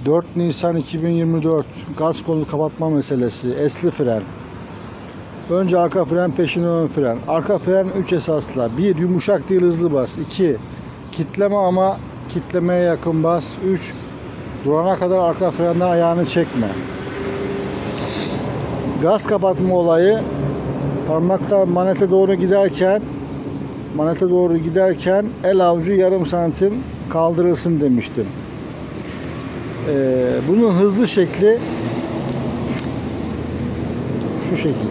4 Nisan 2024 gaz kolu kapatma meselesi. Esli fren. Önce arka fren peşine ön fren. Arka fren 3 esasla. 1. Yumuşak değil hızlı bas. 2. Kitleme ama kitlemeye yakın bas. 3. Durana kadar arka frenden ayağını çekme. Gaz kapatma olayı parmakla manete doğru giderken manete doğru giderken el avucu yarım santim kaldırılsın demiştim. Ee, bunun hızlı şekli şu şekil.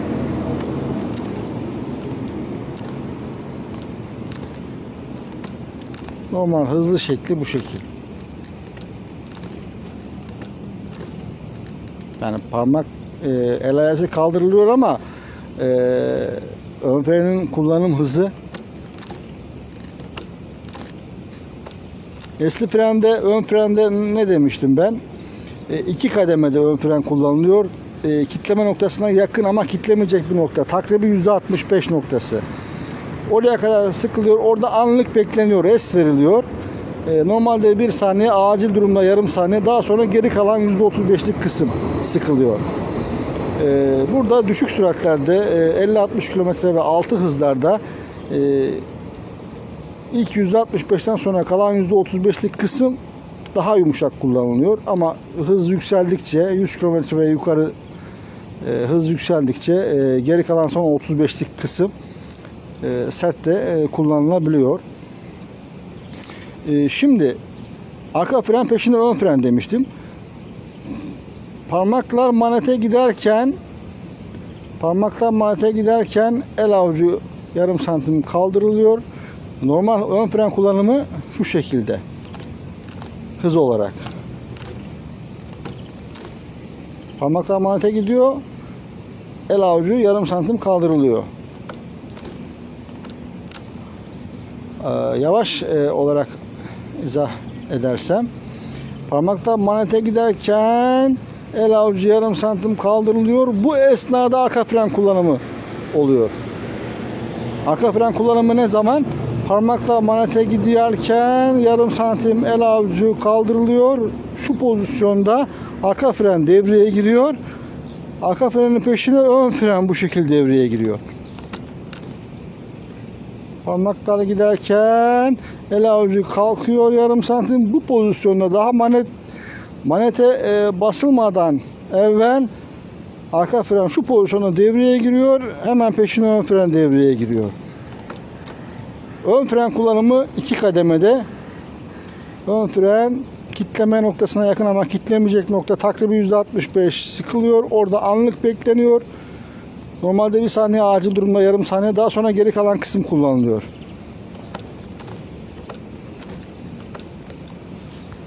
Normal hızlı şekli bu şekil. Yani parmak e, el ayası kaldırılıyor ama e, ön frenin kullanım hızı Esli frende, ön frende ne demiştim ben? E, iki kademede ön fren kullanılıyor. E, kitleme noktasına yakın ama kitlemeyecek bir nokta. Takribi %65 noktası. Oraya kadar sıkılıyor. Orada anlık bekleniyor. Es veriliyor. E, normalde bir saniye, acil durumda yarım saniye. Daha sonra geri kalan %35'lik kısım sıkılıyor. E, burada düşük süratlerde e, 50-60 km ve altı hızlarda e, İlk %65'ten sonra kalan %35'lik kısım daha yumuşak kullanılıyor. Ama hız yükseldikçe 100 km ve yukarı e, hız yükseldikçe e, geri kalan son 35'lik kısım e, sert de e, kullanılabiliyor. E, şimdi arka fren peşinde ön fren demiştim. Parmaklar manete giderken parmaklar manete giderken el avucu yarım santim kaldırılıyor. Normal ön fren kullanımı şu şekilde. Hız olarak. Parmaklar manete gidiyor. El avucu yarım santim kaldırılıyor. Ee, yavaş e, olarak izah edersem parmaklar manete giderken el avucu yarım santim kaldırılıyor. Bu esnada arka fren kullanımı oluyor. Arka fren kullanımı ne zaman? Parmakla manete giderken yarım santim el avucu kaldırılıyor. Şu pozisyonda arka fren devreye giriyor. Arka frenin peşine ön fren bu şekilde devreye giriyor. Parmaklar giderken el avucu kalkıyor yarım santim. Bu pozisyonda daha manet manete e, basılmadan evvel arka fren şu pozisyonda devreye giriyor. Hemen peşine ön fren devreye giriyor. Ön fren kullanımı iki kademede. Ön fren kitleme noktasına yakın ama kitlemeyecek nokta takribi %65 sıkılıyor. Orada anlık bekleniyor. Normalde bir saniye acil durumda yarım saniye daha sonra geri kalan kısım kullanılıyor.